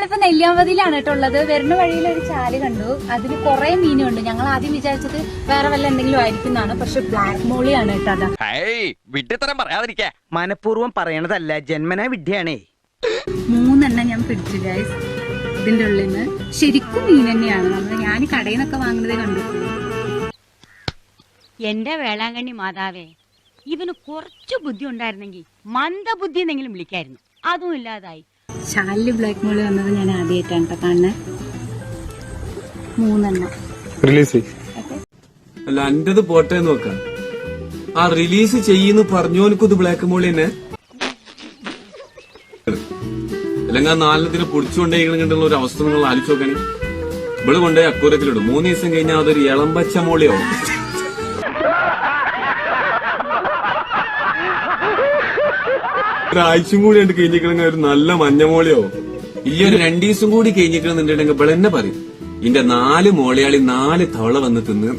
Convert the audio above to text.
നമ്മളിപ്പോ നെല്ലിയാമ്പതിയിലാണ് കേട്ടോ ഉള്ളത്. വരുന്ന വഴിയിൽ ഒരു ചാൽ കണ്ടു. അതിന് കുറെ മീനുണ്ട്. ഞങ്ങൾ ആദ്യം വിചാരിച്ചത് വേറെ വല്ല എന്തെങ്കിലും ആയിരിക്കും എന്നാണ് പക്ഷെ ബ്ലാക്ക് മോളിയാണ് കേട്ടോ അതാ. പറയാതിരിക്കാ. മനഃപൂർവം പറയണതല്ല ജന്മനാ വിഡ്ഢിയാണേ. മൂന്നെണ്ണം ഞാൻ പിടിച്ചു ഗൈസ് ഇതിന്റെ ഉള്ളിൽ നിന്ന് ശരിക്കും മീൻ തന്നെയാണ്. നമ്മൾ ഞാൻ കടയിൽ നിന്നൊക്കെ വാങ്ങുന്നതേ കണ്ടു എന്റെ വേളാങ്കണ്ണി മാതാവേ ഇവന് കുറച്ചു ബുദ്ധി ഉണ്ടായിരുന്നെങ്കിൽ മന്ദബുദ്ധി എന്നെങ്കിലും വിളിക്കായിരുന്നു. അതും ഇല്ലാതായി. ചാലിൽ ബ്ലാക്ക് മോളി വന്നത് ഞാൻ ആദ്യമായിട്ടാണ് കേട്ടോ കാണുന്നത് മൂന്നെണ്ണം. റിലീസ് അല്ല എന്റേത് പോട്ടെ നോക്കാം. ആ റിലീസ് ചെയ്യുന്നു പറഞ്ഞോനിക്കത് ബ്ലാക്ക് മോളി തന്നെ. അല്ലെങ്കിൽ ആ നാലെണ്ണത്തിന് പൊടിച്ചുകൊണ്ടേക്കണെന്നുള്ള ഒരു അവസ്ഥ നിങ്ങൾ ആലോചിച്ച് നോക്കാൻ ഇവിടെ കൊണ്ടുപോയി അക്കൂരത്തിലിടും. മൂന്ന് ദിവസം കഴിഞ്ഞാൽ അതൊരു ഇളമ്പച്ച മോളിയാവും. ഒരാഴ്ചയും കൂടി കണ്ട് കഴിഞ്ഞിക്കണെങ്കിൽ ഒരു നല്ല മഞ്ഞമോളിയോ ഈ ഒരു രണ്ടു ദിവസം കൂടി കഴിഞ്ഞിക്കണമെന്നുണ്ടെങ്കിൽ ഇവിടെ എന്നെ പറയും. ഇന്റെ നാല് മോളയാളി നാല് തവള വന്ന് തിന്ന്.